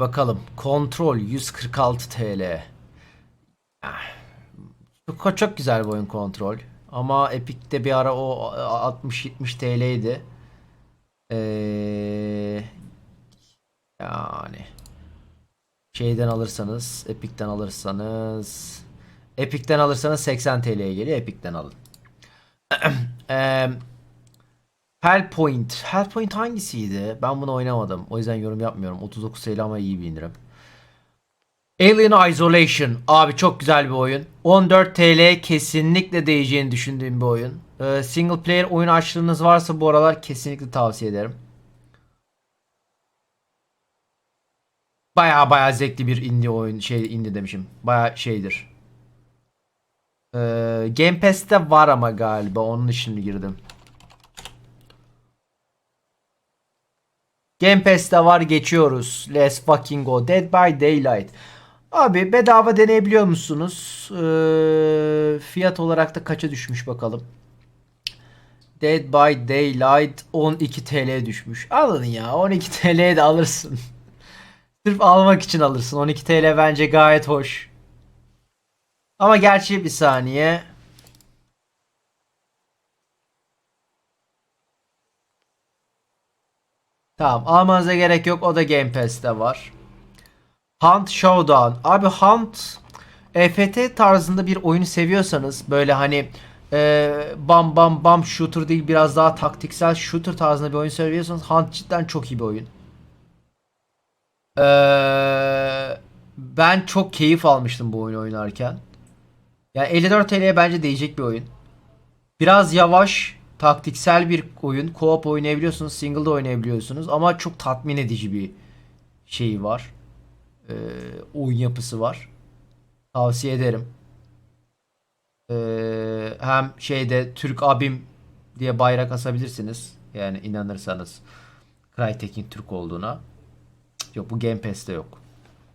bakalım. Kontrol 146 TL. Ah, Çok, çok güzel bir oyun kontrol. Ama Epic'te bir ara o 60-70 TL'ydi. Ee, yani şeyden alırsanız, Epic'ten alırsanız Epic'ten alırsanız 80 TL'ye geliyor. Epic'ten alın. Eee Hellpoint. Hellpoint hangisiydi? Ben bunu oynamadım. O yüzden yorum yapmıyorum. 39 TL ama iyi bir indirim. Alien Isolation. Abi çok güzel bir oyun. 14 TL kesinlikle değeceğini düşündüğüm bir oyun. Ee, single player oyun açlığınız varsa bu aralar kesinlikle tavsiye ederim. Baya baya zevkli bir indie oyun. Şey indie demişim. Baya şeydir. Ee, Game Pass'te var ama galiba. Onun için girdim. Game Pass'te var geçiyoruz. Let's fucking go. Dead by Daylight. Abi bedava deneyebiliyor musunuz? Ee, fiyat olarak da kaça düşmüş bakalım. Dead by Daylight 12 TL düşmüş. Alın ya 12 TL'ye de alırsın. Sırf almak için alırsın. 12 TL bence gayet hoş. Ama gerçi bir saniye. Tamam almanıza gerek yok. O da Game Pass'te var. Hunt Showdown. Abi Hunt EFT tarzında bir oyunu seviyorsanız böyle hani e, bam bam bam shooter değil biraz daha taktiksel shooter tarzında bir oyun seviyorsanız Hunt cidden çok iyi bir oyun. Ee, ben çok keyif almıştım bu oyunu oynarken. Yani 54 TL'ye bence değecek bir oyun. Biraz yavaş, taktiksel bir oyun. Co-op oynayabiliyorsunuz, single'da oynayabiliyorsunuz ama çok tatmin edici bir şeyi var. Ee, oyun yapısı var. Tavsiye ederim. Ee, hem şeyde Türk abim diye bayrak asabilirsiniz. Yani inanırsanız Crytek'in Türk olduğuna. Yok bu Game Pass'te yok.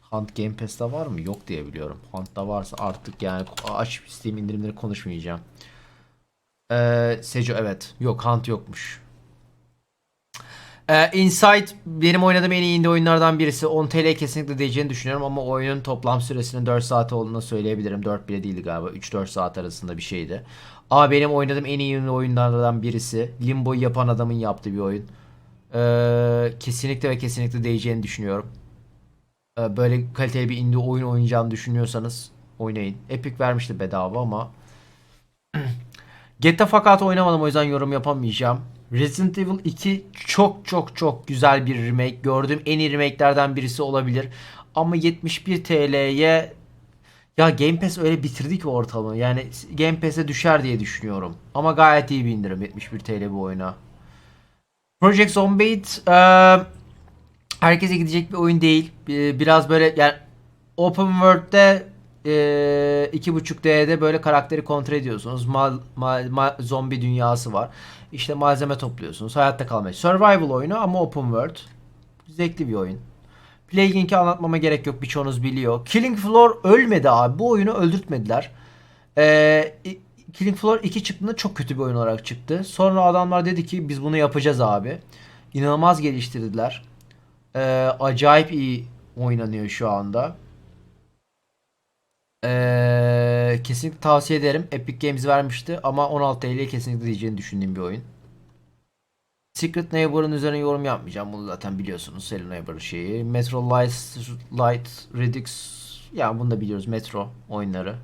Hunt Game Pass'te var mı? Yok diye biliyorum. Hunt'ta varsa artık yani aç Steam indirimleri konuşmayacağım. Ee, Sejo evet. Yok Hunt yokmuş. Ee, Inside benim oynadığım en iyi indie oyunlardan birisi. 10 TL kesinlikle değeceğini düşünüyorum ama oyunun toplam süresinin 4 saat olduğunu söyleyebilirim. 4 bile değildi galiba. 3-4 saat arasında bir şeydi. Ama benim oynadığım en iyi oyunlardan birisi. Limbo'yu yapan adamın yaptığı bir oyun. Ee, kesinlikle ve kesinlikle değeceğini düşünüyorum. Ee, böyle kaliteli bir indie oyun oynayacağını düşünüyorsanız oynayın. Epic vermişti bedava ama GTA fakat oynamadım o yüzden yorum yapamayacağım. Resident Evil 2 çok çok çok güzel bir remake. Gördüğüm en iyi remake'lerden birisi olabilir. Ama 71 TL'ye ya Game Pass öyle bitirdi ki ortamı. Yani Game Pass'e düşer diye düşünüyorum. Ama gayet iyi bir indirim 71 TL bu oyuna. Project Zomboid eee, herkese gidecek bir oyun değil. Bi- Biraz böyle yani Open World'de eee 2.5D'de böyle karakteri kontrol ediyorsunuz. Ma- ma- ma- zombi dünyası var. İşte malzeme topluyorsunuz. Hayatta kalmaya. Survival oyunu ama Open World. Zevkli bir oyun. Plague Inc. anlatmama gerek yok. Birçoğunuz biliyor. Killing Floor ölmedi abi. Bu oyunu öldürtmediler. Ee, i- Killing Floor 2 çıktığında çok kötü bir oyun olarak çıktı. Sonra adamlar dedi ki biz bunu yapacağız abi. İnanılmaz geliştirdiler. Ee, acayip iyi oynanıyor şu anda. Ee, kesinlikle tavsiye ederim. Epic Games vermişti ama 16 TL'ye kesinlikle diyeceğini düşündüğüm bir oyun. Secret Neighbor'ın üzerine yorum yapmayacağım. Bunu zaten biliyorsunuz. Hello Neighbor şeyi. Metro Light, Light Redux. Ya bunu da biliyoruz. Metro oyunları.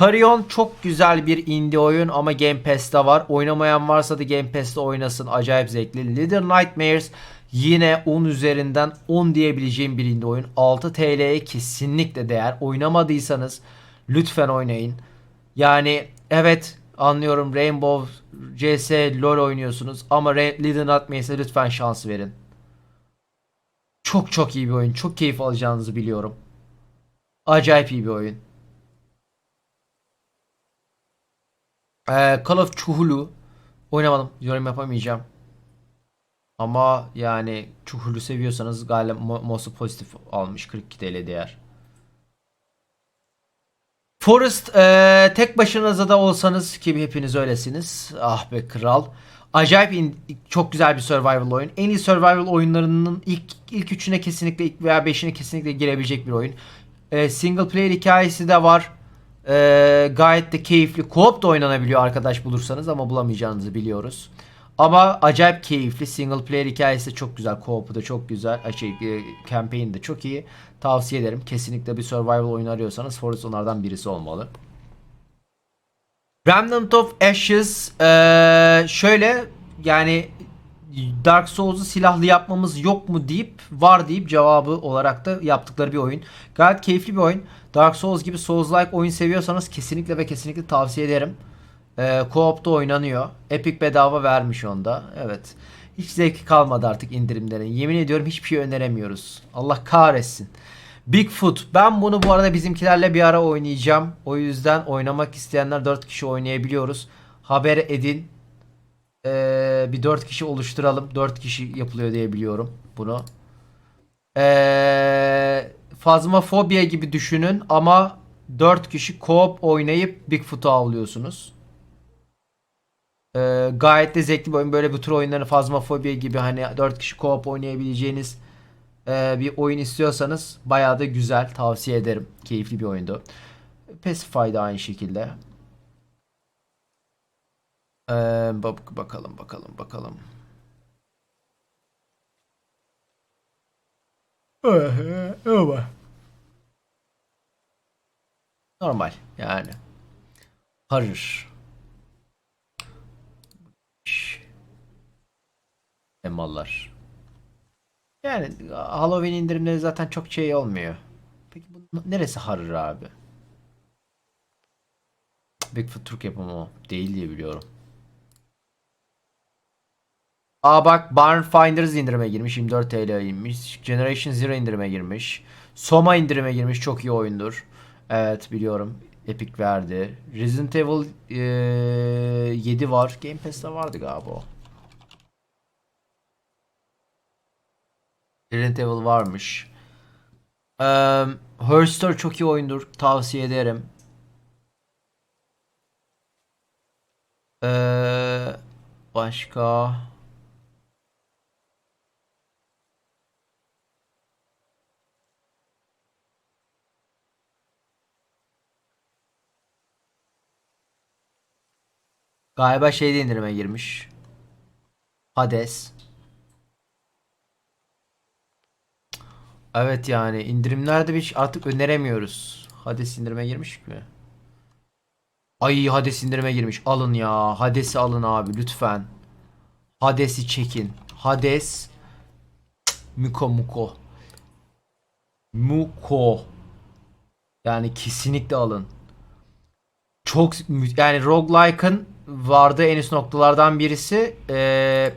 Carrion çok güzel bir indie oyun ama Game Pass'te var. Oynamayan varsa da Game Pass'te oynasın. Acayip zevkli. Little Nightmares yine 10 üzerinden 10 diyebileceğim bir indie oyun. 6 TL'ye kesinlikle değer. Oynamadıysanız lütfen oynayın. Yani evet anlıyorum Rainbow CS LoL oynuyorsunuz ama Little Nightmares'e lütfen şans verin. Çok çok iyi bir oyun. Çok keyif alacağınızı biliyorum. Acayip iyi bir oyun. Ee, Call of Cthulhu oynamadım. Yorum yapamayacağım. Ama yani Cthulhu seviyorsanız galiba Mo- Mosu pozitif almış 42 TL değer. Forest eee, tek başınıza da olsanız ki hepiniz öylesiniz. Ah be kral. Acayip in- çok güzel bir survival oyun. En iyi survival oyunlarının ilk ilk üçüne kesinlikle ilk veya beşine kesinlikle girebilecek bir oyun. Ee, single player hikayesi de var. Ee, gayet de keyifli. Co-op da oynanabiliyor arkadaş bulursanız ama bulamayacağınızı biliyoruz. Ama acayip keyifli. Single player hikayesi çok güzel. Co-op'u da çok güzel. Şey, e, campaign de çok iyi. Tavsiye ederim. Kesinlikle bir survival oyunu arıyorsanız Forest onlardan birisi olmalı. Remnant of Ashes eee, şöyle yani Dark Souls'u silahlı yapmamız yok mu deyip var deyip cevabı olarak da yaptıkları bir oyun. Gayet keyifli bir oyun. Dark Souls gibi Souls-like oyun seviyorsanız kesinlikle ve kesinlikle tavsiye ederim. Eee Co-op'ta oynanıyor. Epic bedava vermiş onda. Evet. Hiç zevki kalmadı artık indirimlerin. Yemin ediyorum hiçbir şey öneremiyoruz. Allah kahretsin. Bigfoot. Ben bunu bu arada bizimkilerle bir ara oynayacağım. O yüzden oynamak isteyenler 4 kişi oynayabiliyoruz. Haber edin. Ee, bir 4 kişi oluşturalım. 4 kişi yapılıyor diye biliyorum bunu. Ee, Phasmophobia gibi düşünün ama 4 kişi co-op oynayıp Bigfoot'u avlıyorsunuz. Ee, gayet de zevkli bir oyun. Böyle bu tür oyunları Phasmophobia gibi hani 4 kişi co-op oynayabileceğiniz e, bir oyun istiyorsanız bayağı da güzel. Tavsiye ederim. Keyifli bir oyundu. Pacify da aynı şekilde. Ee, bak bakalım bakalım bakalım. Normal yani. Harır. Emallar. Yani Halloween indirimleri zaten çok şey olmuyor. Peki bu neresi harır abi? Bigfoot Türk yapımı o. Değil diye biliyorum. Aa bak Barn Finders indirime girmiş. 24 TL inmiş. Generation Zero indirime girmiş. Soma indirime girmiş. Çok iyi oyundur. Evet biliyorum. Epic verdi. Resident Evil eee, 7 var. Game Pass'te vardı galiba o. Resident Evil varmış. Eee Her Story çok iyi oyundur. Tavsiye ederim. Eee başka galiba şeyde indirime girmiş. Hades. Evet yani indirimlerde bir artık öneremiyoruz. Hades indirime girmiş mi? Ay Hades indirime girmiş. Alın ya. Hades'i alın abi lütfen. Hades'i çekin. Hades Muko Muko. Muko. Yani kesinlikle alın. Çok yani roguelike'ın vardığı en üst noktalardan birisi. Ee,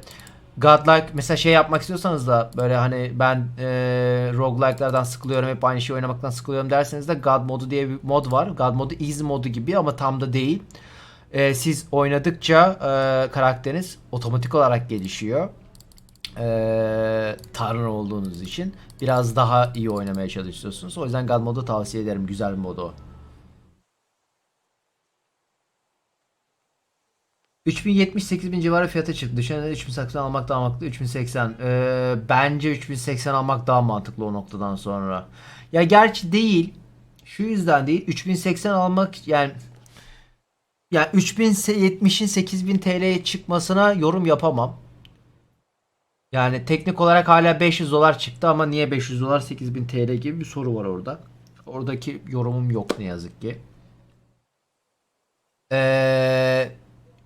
Godlike mesela şey yapmak istiyorsanız da böyle hani ben e, roguelike'lardan sıkılıyorum hep aynı şeyi oynamaktan sıkılıyorum derseniz de God modu diye bir mod var. God modu easy modu gibi ama tam da değil. E, siz oynadıkça e, karakteriniz otomatik olarak gelişiyor. E, tanrı olduğunuz için biraz daha iyi oynamaya çalışıyorsunuz. O yüzden God modu tavsiye ederim. Güzel bir modu o. 3070 bin civarı fiyata çıktı. Düşünün 3080 almak daha mantıklı. 3080. Ee, bence 3080 almak daha mantıklı o noktadan sonra. Ya gerçi değil. Şu yüzden değil. 3080 almak yani yani 3070'in 8000 TL'ye çıkmasına yorum yapamam. Yani teknik olarak hala 500 dolar çıktı ama niye 500 dolar 8000 TL gibi bir soru var orada. Oradaki yorumum yok ne yazık ki. Eee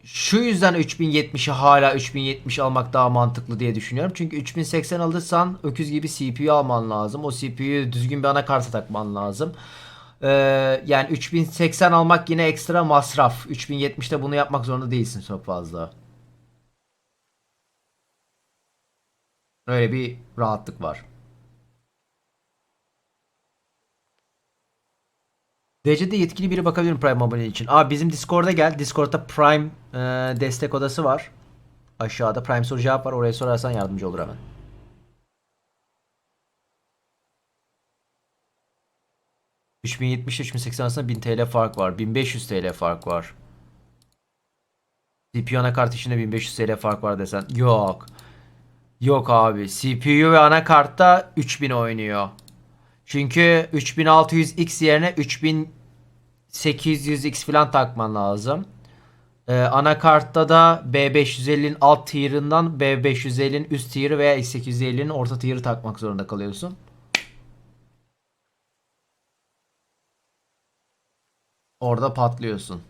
şu yüzden 3070'i hala 3070 almak daha mantıklı diye düşünüyorum. Çünkü 3080 alırsan öküz gibi CPU alman lazım. O CPU'yu düzgün bir anakarta takman lazım. Ee, yani 3080 almak yine ekstra masraf. 3070'te bunu yapmak zorunda değilsin çok fazla. Öyle bir rahatlık var. DC'de yetkili biri bakabilir mi Prime abone için? Abi bizim Discord'a gel. Discord'da Prime e, destek odası var. Aşağıda Prime soru cevap var. Oraya sorarsan yardımcı olur hemen. ...3070 ile 3080 arasında 1000 TL fark var. 1500 TL fark var. CPU anakart içinde 1500 TL fark var desen. Yok. Yok abi. CPU ve anakartta 3000 oynuyor. Çünkü 3600X yerine 3800X falan takman lazım. Ee, anakartta da B550'nin alt tier'ından B550'nin üst tier'ı veya X850'nin orta tier'ı takmak zorunda kalıyorsun. Orada patlıyorsun.